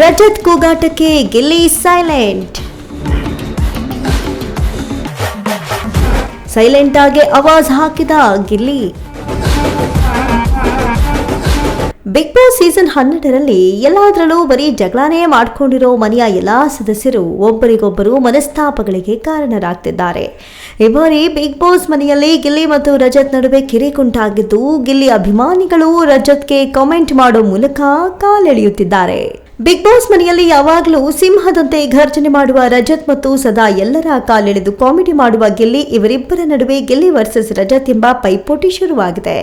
ರಜತ್ ಕೂಗಾಟಕ್ಕೆ Gilli silent. Silent ಆಗಿ ಅವಾಜ್ ಹಾಕಿದ ಗಿಲ್ಲಿ. ಬಿಗ್ ಬಾಸ್ ಸೀಸನ್ ಹನ್ನೆರಡರಲ್ಲಿ ಎಲ್ಲಾದ್ರಲ್ಲೂ ಬರೀ ಜಗಳಾನೇ ಮಾಡ್ಕೊಂಡಿರೋ ಮನೆಯ ಎಲ್ಲಾ ಸದಸ್ಯರು ಒಬ್ಬರಿಗೊಬ್ಬರು ಮನಸ್ತಾಪಗಳಿಗೆ ಕಾರಣರಾಗ್ತಿದ್ದಾರೆ. ಈ ಬಾರಿ ಬಿಗ್ ಬಾಸ್ ಮನೆಯಲ್ಲಿ ಗಿಲ್ಲಿ ಮತ್ತು ರಜತ್ ನಡುವೆ ಕಿರಿಕುಂಟಾಗಿದ್ದು, ಗಿಲ್ಲಿ ಅಭಿಮಾನಿಗಳು ರಜತ್ಗೆ ಕಾಮೆಂಟ್ ಮಾಡೋ ಮೂಲಕ ಕಾಲೆಳೆಯುತ್ತಿದ್ದಾರೆ. ಬಿಗ್ ಬಾಸ್ ಮನೆಯಲ್ಲಿ ಯಾವಾಗಲೂ ಸಿಂಹದಂತೆ ಘರ್ಜನೆ ಮಾಡುವ ರಜತ್ ಮತ್ತು ಸದಾ ಎಲ್ಲರ ಕಾಲೆಳೆದು ಕಾಮಿಡಿ ಮಾಡುವ ಗೆಲ್ಲಿ ಇವರಿಬ್ಬರ ನಡುವೆ ಗೆಲ್ಲಿ ವರ್ಸಸ್ ರಜತ್ ಎಂಬ ಪೈಪೋಟಿ ಶುರುವಾಗಿದೆ.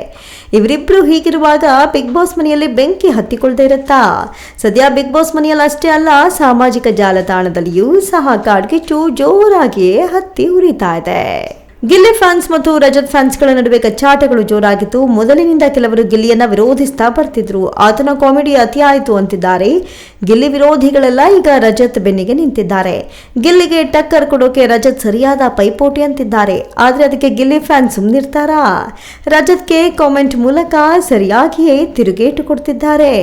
ಇವರಿಬ್ಬರು ಹೀಗಿರುವಾಗ ಬಿಗ್ ಬಾಸ್ ಮನೆಯಲ್ಲಿ ಬೆಂಕಿ ಹತ್ತಿಕೊಳ್ಳದೆ ಇರುತ್ತಾ? ಸದ್ಯ ಬಿಗ್ ಬಾಸ್ ಮನೆಯಲ್ಲಿ ಅಷ್ಟೇ ಅಲ್ಲ, ಸಾಮಾಜಿಕ ಜಾಲತಾಣದಲ್ಲಿಯೂ ಸಹ ಕಾಡ್ಗಿಚ್ಚು ಜೋರಾಗಿಯೇ ಹತ್ತಿ ಉರಿತಾ ಇದೆ. ಗಿಲ್ಲಿ ಫ್ಯಾನ್ಸ್ ಮತ್ತು ರಜತ್ ಫ್ಯಾನ್ಸ್ಗಳ ನಡುವೆ ಕಚ್ಚಾಟಗಳು ಜೋರಾಗಿತ್ತು. ಮೊದಲಿನಿಂದ ಕೆಲವರು ಗಿಲ್ಲಿಯನ್ನ ವಿರೋಧಿಸ್ತಾ ಬರ್ತಿದ್ರು. ಆತನ ಕಾಮಿಡಿ ಅತಿಯಾಯಿತು ಅಂತಿದ್ದಾರೆ. ಗಿಲ್ಲಿ ವಿರೋಧಿಗಳೆಲ್ಲ ಈಗ ರಜತ್ ಬೆನ್ನಿಗೆ ನಿಂತಿದ್ದಾರೆ. ಗಿಲ್ಲಿಗೆ ಟಕ್ಕರ್ ಕೊಡೋಕೆ ರಜತ್ ಸರಿಯಾದ ಪೈಪೋಟಿ ಅಂತಿದ್ದಾರೆ. ಆದ್ರೆ ಅದಕ್ಕೆ ಗಿಲ್ಲಿ ಫ್ಯಾನ್ಸ್ ಸುಮ್ಮನಿರ್ತಾರಾ ರಜತ್ಗೆ ಕಾಮೆಂಟ್ ಮೂಲಕ ಸರಿಯಾಗಿಯೇ ತಿರುಗೇಟು ಕೊಡ್ತಿದ್ದಾರೆ.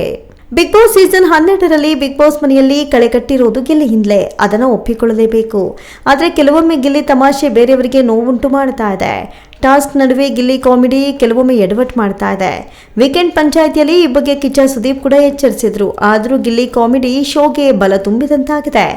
ಬಿಗ್ ಬಾಸ್ ಸೀಸನ್ ಹನ್ನೆರಡರಲ್ಲಿ ಬಿಗ್ ಬಾಸ್ ಮನೆಯಲ್ಲಿ ಕಳೆ ಕಟ್ಟಿರೋದು ಗಿಲ್ಲಿ ಹಿಂದ್ಲೆ ಅದನ್ನು ಒಪ್ಪಿಕೊಳ್ಳಲೇಬೇಕು. ಆದರೆ ಕೆಲವೊಮ್ಮೆ ಗೆಲ್ಲಿ ತಮಾಷೆ ಬೇರೆಯವರಿಗೆ ನೋವುಂಟು ಮಾಡ್ತಾ ಇದೆ. ಟಾಸ್ಕ್ ನಡುವೆ ಗಿಲ್ಲಿ ಕಾಮಿಡಿ ಕೆಲವೊಮ್ಮೆ ಎಡವಟ್ ಮಾಡ್ತಾ ಇದೆ. ವೀಕೆಂಡ್ ಪಂಚಾಯಿತಿಯಲ್ಲಿ ಈ ಬಗ್ಗೆ ಕಿಚ್ಚ ಸುದೀಪ್ ಕೂಡ ಎಚ್ಚರಿಸಿದ್ರು. ಆದರೂ ಗಿಲ್ಲಿ ಕಾಮಿಡಿ ಶೋಗೆ ಬಲ ತುಂಬಿದಂತಾಗಿದೆ.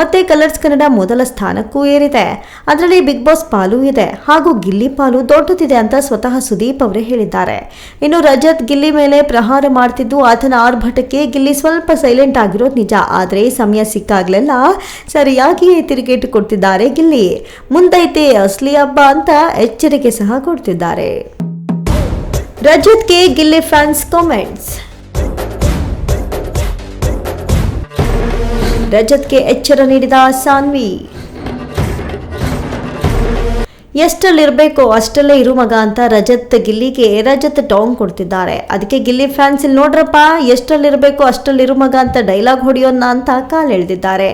ಮತ್ತೆ ಕಲರ್ಸ್ ಕನ್ನಡ ಮೊದಲ ಸ್ಥಾನಕ್ಕೂ ಏರಿದೆ. ಅದರಲ್ಲಿ ಬಿಗ್ ಬಾಸ್ ಪಾಲು ಇದೆ. ಹಾಗೂ ಗಿಲ್ಲಿ ಪಾಲು ದೊಡ್ಡದಿದೆ ಅಂತ ಸ್ವತಃ ಸುದೀಪ್ ಅವರೇ ಹೇಳಿದ್ದಾರೆ. ಇನ್ನು ರಜತ್ ಗಿಲ್ಲಿ ಮೇಲೆ ಪ್ರಹಾರ ಮಾಡ್ತಿದ್ದು ಆತನ ಆರ್ಭಟಕ್ಕೆ ಗಿಲ್ಲಿ ಸ್ವಲ್ಪ ಸೈಲೆಂಟ್ ಆಗಿರೋದು ನಿಜ. ಆದರೆ ಸಮಯ ಸಿಕ್ಕಾಗ್ಲೆಲ್ಲ ಸರಿಯಾಗಿಯೇ ತಿರುಗೇಟು ಕೊಡ್ತಿದ್ದಾರೆ ಗಿಲ್ಲಿ. ಮುಂದೈತೆ ಅಸ್ಲಿ ಹಬ್ಬ ಅಂತ ಎಚ್ಚರಿಕೆ ಸಹ ಕೊಡ್ತಿದ್ದಾರೆ. ರಜತ್ಗೆ ಗಿಲ್ಲಿ ಫ್ಯಾನ್ಸ್ ಕಾಮೆಂಟ್ಸ್ ರಜತ್ಗೆ ಎಚ್ಚರ ನೀಡಿದ ಸಾನ್ವಿ. ಎಷ್ಟಲ್ಲಿರಬೇಕೋ ಅಷ್ಟಲ್ಲೇ ಇರು ಮಗ ಅಂತ ರಜತ್ ಗಿಲ್ಲಿಗೆ ರಜತ್ ಟಾಂಗ್ ಕೊಡ್ತಿದ್ದಾರೆ. ಅದಕ್ಕೆ ಗಿಲ್ಲಿ ಫ್ಯಾನ್ಸ್ ಇಲ್ಲಿ ನೋಡ್ರಪ್ಪ ಎಷ್ಟಲ್ಲಿರಬೇಕೋ ಅಷ್ಟಲ್ಲಿರು ಮಗ ಅಂತ ಡೈಲಾಗ್ ಹೊಡೆಯೋಣ ಅಂತ ಕಾಲೆಳೆದಿದ್ದಾರೆ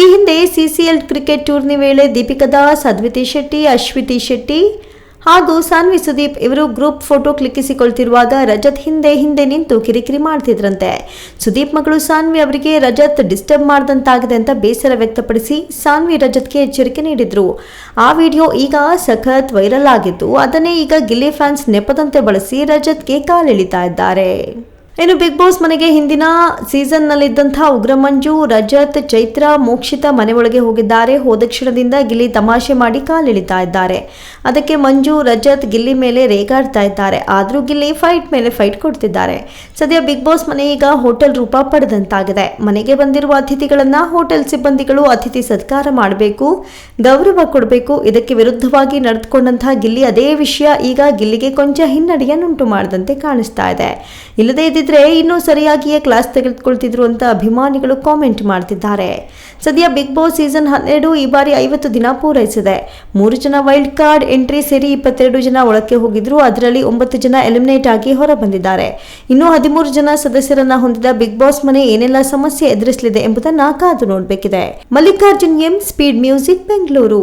ಈ ಹಿಂದೆ C C L cricket tourney ವೇಳೆ ದೀಪಿಕಾ ದಾಸ್ ಅದ್ವಿತಿ ಶೆಟ್ಟಿ, ಅಶ್ವಿತಿ ಶೆಟ್ಟಿ ಹಾಗೂ ಸಾನ್ವಿ ಸುದೀಪ್ ಇವರು ಗ್ರೂಪ್ ಫೋಟೋ ಕ್ಲಿಕ್ಕಿಸಿಕೊಳ್ತಿರುವಾಗ ರಜತ್ ಹಿಂದೆ ಹಿಂದೆ ನಿಂತು ಕಿರಿಕಿರಿ ಮಾಡ್ತಿದ್ರಂತೆ. ಸುದೀಪ್ ಮಗಳು ಸಾನ್ವಿ ಅವರಿಗೆ ರಜತ್ ಡಿಸ್ಟರ್ಬ್ ಮಾಡಿದಂತಾಗಿದೆ ಅಂತ ಬೇಸರ ವ್ಯಕ್ತಪಡಿಸಿ ಸಾನ್ವಿ ರಜತ್ಗೆ ಎಚ್ಚರಿಕೆ ನೀಡಿದ್ರು. ಆ ವಿಡಿಯೋ ಈಗ ಸಖತ್ ವೈರಲ್ ಆಗಿದ್ದು, ಅದನ್ನೇ ಈಗ ಗಿಲ್ಲಿ ಫ್ಯಾನ್ಸ್ ನೆಪದಂತೆ ಬಳಸಿ ರಜತ್ಗೆ ಕಾಲೆಳಿತಾ ಇದ್ದಾರೆ. ಇನ್ನು ಬಿಗ್ ಬಾಸ್ ಮನೆಗೆ ಹಿಂದಿನ ಸೀಸನ್ನಲ್ಲಿದ್ದಂತಹ ಉಗ್ರ ಮಂಜು ರಜತ್, ಚೈತ್ರ ಮೋಕ್ಷಿತ ಮನೆ ಒಳಗೆ ಹೋಗಿದ್ದಾರೆ. ಹೋದ ಕ್ಷಣದಿಂದ ಗಿಲ್ಲಿ ತಮಾಷೆ ಮಾಡಿ ಕಾಲಿಳಿತಾ ಇದ್ದಾರೆ. ಅದಕ್ಕೆ ಮಂಜು, ರಜತ್ ಗಿಲ್ಲಿ ಮೇಲೆ ರೇಗಾಡ್ತಾ ಇದ್ದಾರೆ. ಆದರೂ ಗಿಲ್ಲಿ ಫೈಟ್ ಮೇಲೆ ಫೈಟ್ ಕೊಡ್ತಿದ್ದಾರೆ. ಸದ್ಯ ಬಿಗ್ ಬಾಸ್ ಮನೆ ಈಗ ಹೋಟೆಲ್ ರೂಪ ಪಡೆದಂತಾಗಿದೆ. ಮನೆಗೆ ಬಂದಿರುವ ಅತಿಥಿಗಳನ್ನ ಹೋಟೆಲ್ ಸಿಬ್ಬಂದಿಗಳು ಅತಿಥಿ ಸತ್ಕಾರ ಮಾಡಬೇಕು, ಗೌರವ ಕೊಡಬೇಕು. ಇದಕ್ಕೆ ವಿರುದ್ಧವಾಗಿ ನಡೆದುಕೊಂಡಂತಹ ಗಿಲ್ಲಿ ಅದೇ ವಿಷಯ ಈಗ ಗಿಲ್ಲಿಗೆ ಕೊಂಚ ಹಿನ್ನಡೆಯನ್ನುಂಟು ಮಾಡದಂತೆ ಕಾಣಿಸ್ತಾ ಇದೆ. ಇಲ್ಲದೇ ಇದ್ದಿದ್ರೆ ಇನ್ನೂ ಸರಿಯಾಗಿಯೇ ಕ್ಲಾಸ್ ತೆಗೆದುಕೊಳ್ತಿದ್ರು ಅಂತ ಅಭಿಮಾನಿಗಳು ಕಾಮೆಂಟ್ ಮಾಡ್ತಿದ್ದಾರೆ. ಸದ್ಯ ಬಿಗ್ ಬಾಸ್ ಸೀಸನ್ ಹನ್ನೆರಡು ಈ ಬಾರಿ ಐವತ್ತು ದಿನ ಪೂರೈಸಿದೆ. ಮೂರು ಜನ ವೈಲ್ಡ್ ಕಾರ್ಡ್ ಎಂಟ್ರಿ ಸೇರಿ ಇಪ್ಪತ್ತೆರಡು ಜನ ಒಳಕ್ಕೆ ಹೋಗಿದ್ರು. ಅದರಲ್ಲಿ ಒಂಬತ್ತು ಜನ ಎಲಿಮಿನೇಟ್ ಆಗಿ ಹೊರ ಬಂದಿದ್ದಾರೆ ಇನ್ನು ಹದಿಮೂರು ಜನ ಸದಸ್ಯರನ್ನ ಹೊಂದಿದ ಬಿಗ್ ಬಾಸ್ ಮನೆ ಏನೆಲ್ಲ ಸಮಸ್ಯೆ ಎದುರಿಸಲಿದೆ ಎಂಬುದನ್ನ ಕಾದು ನೋಡಬೇಕಿದೆ. Mallikarjun M speed music Bengaluru